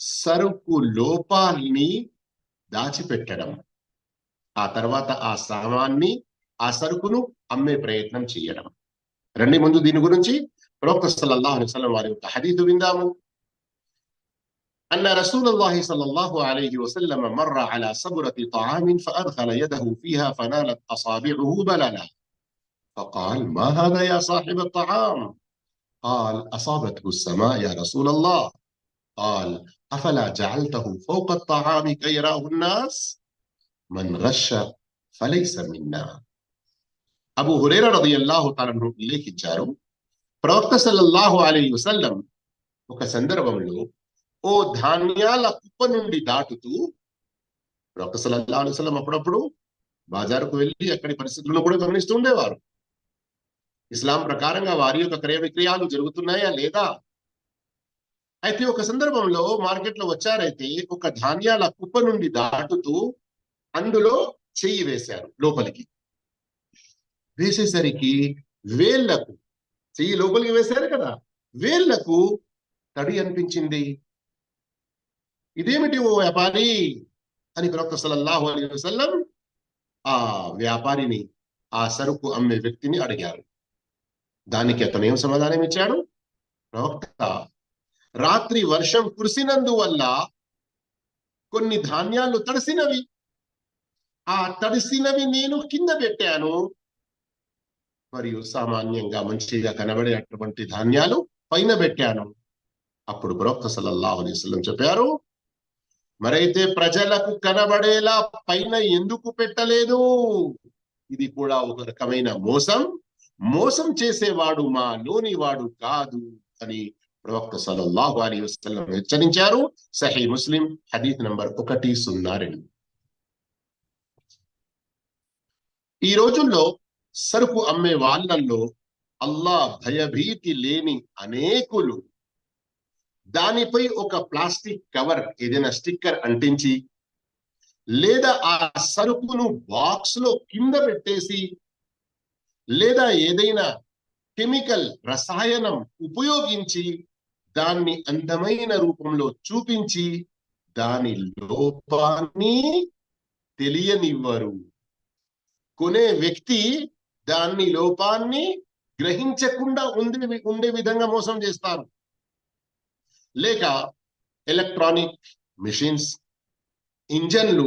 సరుకు లోపాన్ని దాచిపెట్టడం ఆ తర్వాత ఆ సామాన్ని ఆ సరుకును అమ్మే ప్రయత్నం చేయడం రండి ముందు దీని గురించి ప్రవక్త సల్లల్లాహు అలైహి వసల్లం వారి యొక్క హదీదు విందాము أن رسول الله صلى الله عليه وسلم مر على صبرة طعام فأدخل يده فيها فنالت أصابعه بللا فقال ما هذا يا صاحب الطعام قال أصابته السماء يا رسول الله قال أفلا جعلته فوق الطعام كي يراه الناس من غش فليس منا అబు హురేర రదియల్లాహు తాలను ఉల్లేఖించారు ప్రవక్త సల్లల్లాహు అలీ వసల్లం ఒక సందర్భంలో ఓ ధాన్యాల కుప్ప నుండి దాటుతూ ప్రవక్త సల్లల్లాహు అలైహి వసల్లం అప్పుడప్పుడు బాజారుకు వెళ్ళి అక్కడి పరిస్థితులను కూడా గమనిస్తూ ఉండేవారు ఇస్లాం ప్రకారంగా వారి యొక్క క్రయ విక్రయాలు జరుగుతున్నాయా లేదా అయితే ఒక సందర్భంలో మార్కెట్లో వచ్చారైతే ఒక ధాన్యాల కుప్ప నుండి దాటుతూ అందులో చెయ్యి వేశారు లోపలికి. వేసేసరికి వేళ్ళకు చెయ్యి లోపలికి వేశారు కదా వేళ్ళకు తడి అనిపించింది. ఇదేమిటి ఓ వ్యాపారి అని ప్రవక్త సలల్లాహు అలీ వసల్లం ఆ వ్యాపారిని ఆ సరుకు అమ్మే వ్యక్తిని అడిగారు. దానికి అతను ఏం సమాధానం ఇచ్చాడు? ప్రవక్త రాత్రి వర్షం కురిసినందువల్ల కొన్ని ధాన్యాలు తడిసినవి. ఆ తడిసినవి నేను కింద పెట్టాను. మరియు సామాన్యంగా మంచిగా కనబడే అటువంటి ధాన్యాలు పైన పెట్టాను. అప్పుడు ప్రవక్త సల్లల్లాహు అలైహి చెప్పారు మరైతే ప్రజలకు కనబడేలా పైన ఎందుకు పెట్టలేదు? ఇది కూడా ఒక రకమైన మోసం. మోసం చేసేవాడు మా లోని వాడు కాదు అని ప్రవక్త సలల్లాహు అలీ వసలం హెచ్చరించారు. సహీ ముస్లిం హదీత్ నంబర్ ఒకటి సున్నా రెండు. ఈ రోజుల్లో సరుకు అమ్మే వాళ్ళల్లో అల్లా భయభీతి లేని అనేకులు దానిపై ఒక ప్లాస్టిక్ కవర్ ఏదైనా స్టిక్కర్ అంటించి లేదా ఆ సరుకును బాక్స్లో కింద పెట్టేసి లేదా ఏదైనా కెమికల్ రసాయనం ఉపయోగించి దాన్ని అందమైన రూపంలో చూపించి దాని లోపాన్ని తెలియనివ్వరు. కొనే వ్యక్తి దాన్ని లోపాన్ని గ్రహించకుండా ఉండే ఉండే విధంగా మోసం చేస్తారు. లేక ఎలక్ట్రానిక్ మిషన్స్ ఇంజన్లు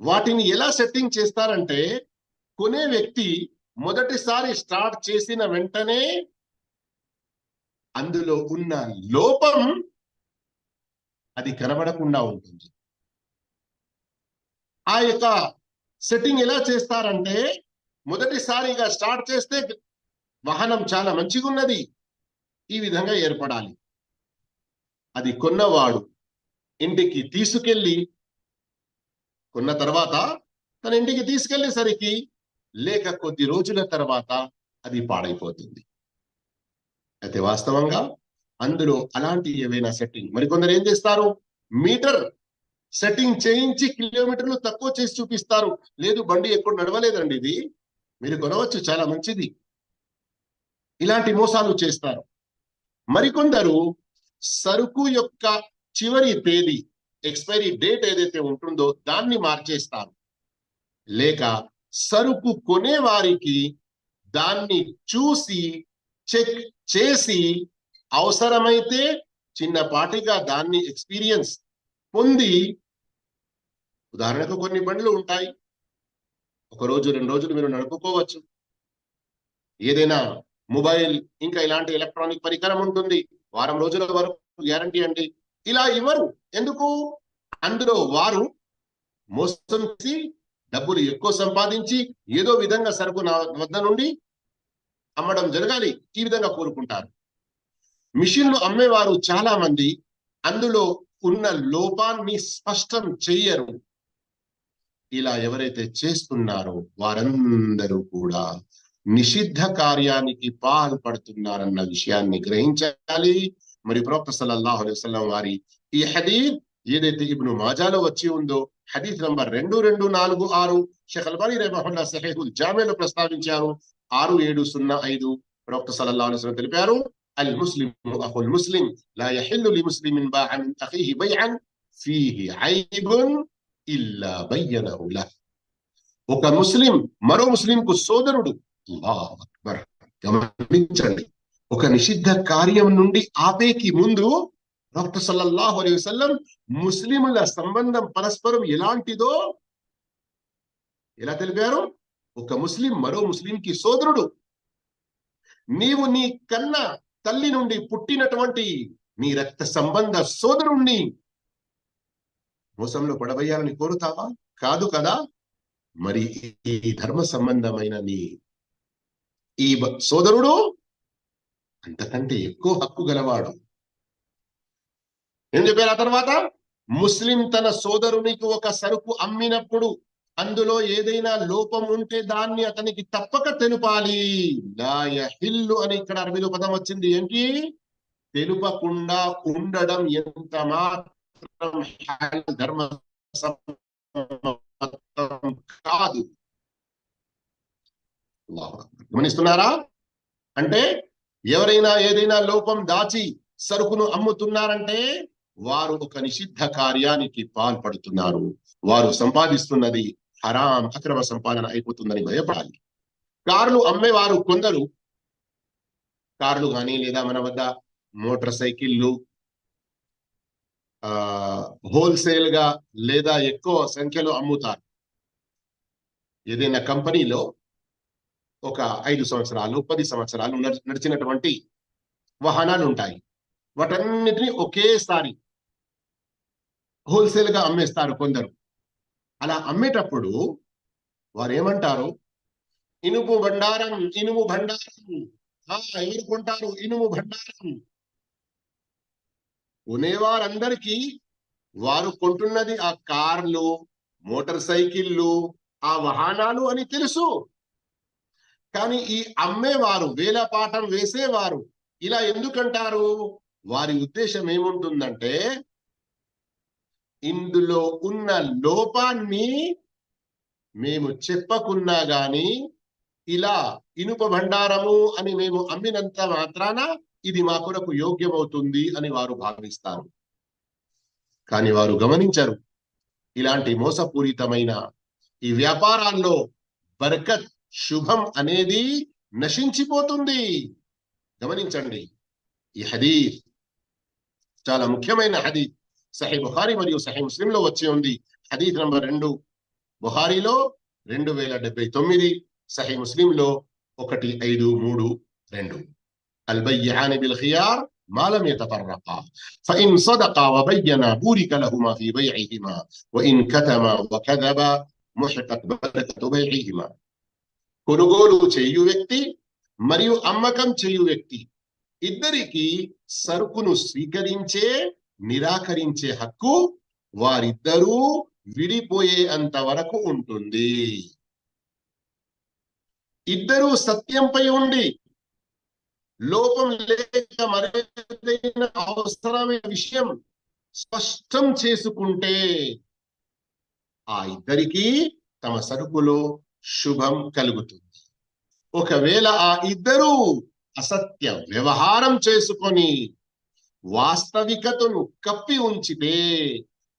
వాటిని ఎలా సెట్టింగ్ చేస్తారంటే కొనే వ్యక్తి మొదటిసారి స్టార్ట్ చేసిన వెంటనే అందులో ఉన్న లోపం అది కనబడకుండా ఉంటుంది. ఆ యొక్క సెట్టింగ్ ఎలా చేస్తారంటే మొదటిసారిగా స్టార్ట్ చేస్తే వాహనం చాలా మంచిగా ఉన్నది ఈ విధంగా ఏర్పడాలి. అది కొన్నవాడు ఇంటికి తీసుకెళ్ళి కొన్న తర్వాత తన ఇంటికి తీసుకెళ్ళేసరికి లేక కొద్ది రోజుల తర్వాత అది పాడైపోతుంది. అయితే వాస్తవంగా అందులో అలాంటి ఏవైనా సెట్టింగ్ మరికొందరు ఏం చేస్తారు? మీటర్ సెట్టింగ్ చేయించి కిలోమీటర్లు తక్కువ చేసి చూపిస్తారు. లేదు బండి ఎక్కడ నడవలేదండి ఇది. మీరు కొనవచ్చు చాలా మంచిది. ఇలాంటి మోసాలు చేస్తారు. మరికొందరు సరుకు యొక్క చివరి తేదీ ఎక్స్పైరీ డేట్ ఏదైతే ఉంటుందో దాన్ని మార్చేస్తారు. లేక సరుకు కొనే వారికి దాన్ని చూసి చెక్ చేసి అవసరమైతే చిన్నపాటిగా దాన్ని ఎక్స్పీరియన్స్ పొంది ఉదాహరణకు కొన్ని బండ్లు ఉంటాయి. ఒక రోజు రెండు రోజులు మీరు నడుపుకోవచ్చు. ఏదైనా మొబైల్ ఇంకా ఇలాంటి ఎలక్ట్రానిక్ పరికరం ఉంటుంది. వారం రోజుల వరకు గ్యారంటీ అండి. ఇలా ఇవ్వరు. ఎందుకు? అందులో వారు మోసం చేసి డబ్బులు ఎక్కువ సంపాదించి ఏదో విధంగా సరుకు నా వద్ద నుండి అమ్మడం జరగాలి. ఈ విధంగా కోరుకుంటారు. మిషన్లు అమ్మేవారు చాలా మంది అందులో ఉన్న లోపాన్ని స్పష్టం చెయ్యరు. ఇలా ఎవరైతే చేస్తున్నారో వారందరూ కూడా నిషిద్ధ కార్యానికి పాల్పడుతున్నారన్న విషయాన్ని గ్రహించాలి. మరి ప్రవక్త సల్లల్లాహు అలైహి వారి ఈ హదీద్ ఏదైతే ఇబ్ను మాజాలో వచ్చి ఉందో హదీద్ నంబర్ రెండు రెండు నాలుగు ఆరు షేఖ్ అల్బానీ రహమహుల్లా సహీహుల్ జామేలో ప్రస్తావించారు. ఆరు ఏడు సున్నా ఐదు ప్రవక్త సలల్లా అలిస్లం తెలిపారు అల్ ముస్లిం అహుల్ ముస్లిం లా యహిల్లు లి ముస్లిమిన్ బాఅ అఖీహి బైఅన్ ఫీహి ఐబున్ ఇల్లా బయ్యనహు లహ్. ఒక ముస్లిం మరో ముస్లిం కు సోదరుడు అల్లాహ్ అక్బర్. గమనించండి ఒక నిషిద్ధ కార్యం నుండి ఆపేకి ముందు ప్రవక్త సల్లల్లాహు అలైహి వసల్లం ముస్లిముల సంబంధం పరస్పరం ఎలాంటిదో ఎలా తెలిపారు? ఒక ముస్లిం మరో ముస్లింకి సోదరుడు. నీవు నీ కన్న తల్లి నుండి పుట్టినటువంటి నీ రక్త సంబంధ సోదరుణ్ణి మోసంలో పడవేయాలని కోరుతావా? కాదు కదా? మరి ఈ ధర్మ సంబంధమైన నీ ఈ సోదరుడు అంతకంటే ఎక్కువ హక్కు గలవాడు. ఏం చెప్పారు ఆ తర్వాత? ముస్లిం తన సోదరునికి ఒక సరుకు అమ్మినప్పుడు అందులో ఏదైనా లోపం ఉంటే దాన్ని అతనికి తప్పక తెలుపాలి. లా అని ఇక్కడ అరబీలో పదం వచ్చింది. ఏంటి? తెలుపకుండా ఉండడం ఎంత మాత్రం ధర్మ కాదు. గమనిస్తున్నారా? అంటే ఎవరైనా ఏదైనా లోపం దాచి సరుకును అమ్ముతున్నారంటే వారు ఒక నిషిద్ధ కార్యానికి పాల్పడుతున్నారు. వారు సంపాదిస్తున్నది హరాం అక్రమ సంపాదన అయిపోతుందని భయపడాలి. కార్లు అమ్మేవారు కొందరు. కార్లు కానీ లేదా మన వద్ద మోటార్ సైకిళ్ళు ఆ హోల్సేల్గా లేదా ఎక్కువ సంఖ్యలో అమ్ముతారు. ఏదైనా కంపెనీలో ఒక ఐదు సంవత్సరాలు పది సంవత్సరాలు నడిచినటువంటి వాహనాలు ఉంటాయి వాటన్నిటిని ఒకేసారి హోల్సేల్గా అమ్మేస్తారు కొందరు. అలా అమ్మేటప్పుడు వారు ఏమంటారు ఇనుము భండారం ఇనుము భండారం. ఎవరు కొంటారు ఇనుము భండారం. కొనేవారందరికీ వారు కొంటున్నది ఆ కార్లు మోటార్ సైకిళ్ళు ఆ వాహనాలు అని తెలుసు. కానీ ఈ అమ్మేవారు వేలపాఠం వేసేవారు ఇలా ఎందుకంటారు? వారి ఉద్దేశం ఏముంటుందంటే ఇందులో ఉన్న లోపాన్ని మేము చెప్పకున్నా గాని ఇలా ఇనుప భండారము అని మేము అమ్మినంత మాత్రాన ఇది మా కొరకు యోగ్యమవుతుంది అని వారు భావిస్తారు. కానీ వారు గమనించరు. ఇలాంటి మోసపూరితమైన ఈ వ్యాపారాల్లో బర్కత్ శుభం అనేది నశించిపోతుంది. గమనించండి. ఈ హదీస్ చాలా ముఖ్యమైన హదీస్. సహీ బుఖారి మరియు సహీ ముస్లిం లో వచ్చి ఉంది హదీస్ నంబర్ రెండు బుఖారీలో రెండు వేల డెబ్బై తొమ్మిది సహీ ముస్లిం లో ఒకటి ఐదు మూడు రెండు البيعان بالخيار ما لم يتفرقا فإن صدقا وبينا بورك لهما في بيعهما وإن كتما وكذبا محقت بركة بيعهما కొనుగోలు చేయు వ్యక్తి మరియు అమ్మకం చేయు వ్యక్తి ఇద్దరికి సరుకును స్వీకరించే నిరాకరించే హక్కు వారిద్దరూ విడిపోయే అంత వరకు ఉంటుంది. ఇద్దరూ సత్యంపై ఉండి లోపం లేక మరేదైనా అవసరమైన విషయం స్పష్టం చేసుకుంటే ఆ ఇద్దరికి తమ సరుకులో శుభం కలుగుతుంది. ఒకవేళ ఆ ఇద్దరూ అసత్య వ్యవహారం చేసుకొని వాస్తవికతను కప్పి ఉంచితే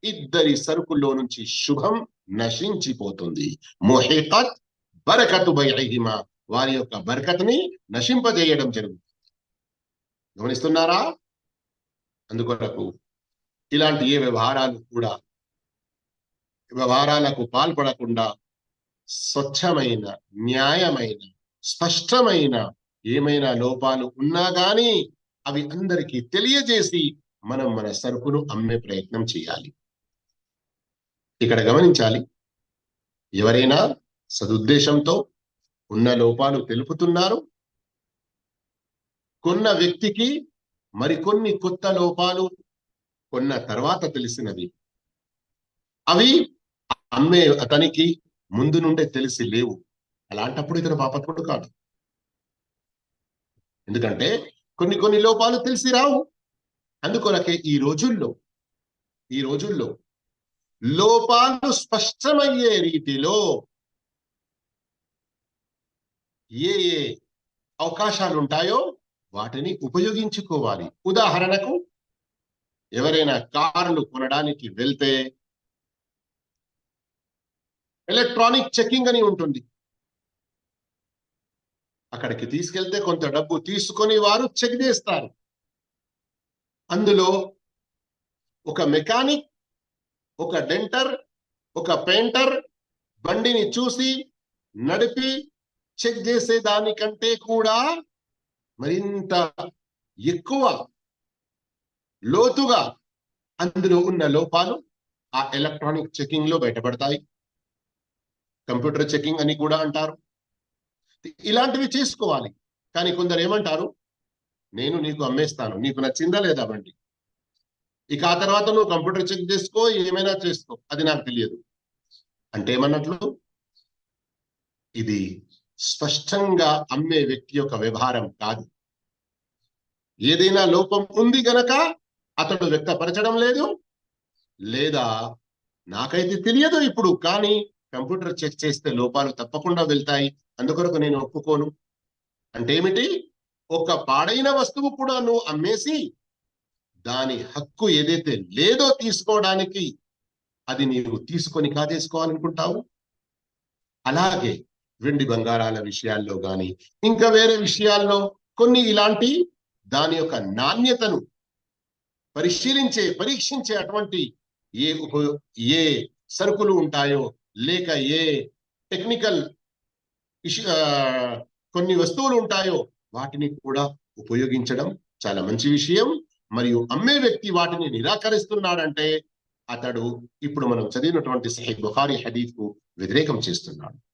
ఇద్దరి సరుకుల్లో నుంచి శుభం నశించిపోతుంది. మొహికత్ బరకతు బైహిమ వారి యొక్క బరకతని నశింపజేయడం జరుగుతుంది. గమనిస్తున్నారా? అందుకొరకు ఇలాంటి ఏ వ్యవహారాలు కూడా వ్యవహారాలకు పాల్పడకుండా స్వచ్ఛమైన న్యాయమైన స్పష్టమైన ఏమైనా లోపాలు ఉన్నా కానీ అవి అందరికీ తెలియజేసి మనం మన సరుకును అమ్మే ప్రయత్నం చేయాలి. ఇక్కడ గమనించాలి. ఎవరైనా సదుద్దేశంతో ఉన్న లోపాలు తెలుపుతున్నారు. కొన్న వ్యక్తికి మరికొన్ని కొత్త లోపాలు కొన్న తర్వాత తెలిసినవి. అవి అమ్మే అతనికి ముందు నుండే తెలిసి లేవు. అలాంటప్పుడు ఇతను పాపత్ముడు కాదు. ఎందుకంటే కొన్ని కొన్ని లోపాలు తెలిసి రావు. అందుకొనకే ఈ రోజుల్లో ఈ రోజుల్లో లోపాలు స్పష్టమయ్యే రీతిలో ఏ ఏ అవకాశాలు ఉంటాయో వాటిని ఉపయోగించుకోవాలి. ఉదాహరణకు ఎవరైనా కార్లు కొనడానికి వెళ్తే ఎలక్ట్రానిక్ చెకింగ్ అని ఉంటుంది. అక్కడికి తీసుకెళ్తే కొంత డబ్బు తీసుకొని వారు చెక్ చేస్తారు. అందులో ఒక మెకానిక్ ఒక డెంటర్ ఒక పెయింటర్ బండిని చూసి నడిపి చెక్ చేసే దానికంటే కూడా మరింత ఎక్కువ లోతుగా అందులో ఉన్న లోపాలు ఆ ఎలక్ట్రానిక్ చెకింగ్లో బయటపడతాయి. కంప్యూటర్ చెకింగ్ అని కూడా అంటారు. ఇలాంటివి చేసుకోవాలి కానీ కొందరు ఏమంటారు? నేను నీకు అమ్మేస్తాను. నీకు నచ్చిందా లేదా బండి? ఇక ఆ తర్వాత నువ్వు కంప్యూటర్ చెక్ చేసుకో ఏమైనా చేసుకో. అది నాకు తెలియదు. అంటే ఏమన్నట్లు? ఇది స్పష్టంగా అమ్మే వ్యక్తి యొక్క వ్యవహారం కాదు. ఏదైనా లోపం ఉంది గనక అతడు వ్యక్తపరచడం లేదు. లేదా నాకైతే తెలియదు ఇప్పుడు కానీ కంప్యూటర్ చెక్ చేస్తే లోపాలు తప్పకుండా వెళ్తాయి. అందుకొరకు నేను ఒప్పుకోను. అంటే ఏమిటి ఒక పాడైన వస్తువు కూడా నువ్వు అమ్మేసి దాని హక్కు ఏదైతే లేదో తీసుకోవడానికి అది నీవు తీసుకొని కాదేసుకోవాలనుకుంటావు అలాగే వెండి బంగారాల విషయాల్లో గాని ఇంకా వేరే విషయాల్లో కొన్ని ఇలాంటి దాని యొక్క నాణ్యతను పరిశీలించే పరీక్షించే అటువంటి ఏ ఏ సరుకులు ఉంటాయో లేక ఏ టెక్నికల్ కొన్ని వస్తువులు ఉంటాయో వాటిని కూడా ఉపయోగించడం చాలా మంచి విషయం. మరియు అమ్మే వ్యక్తి వాటిని నిరాకరిస్తున్నాడంటే అతడు ఇప్పుడు మనం చదివినటువంటి సహీ బుఖారి హదీఫ్కు వ్యతిరేకం చేస్తున్నాడు.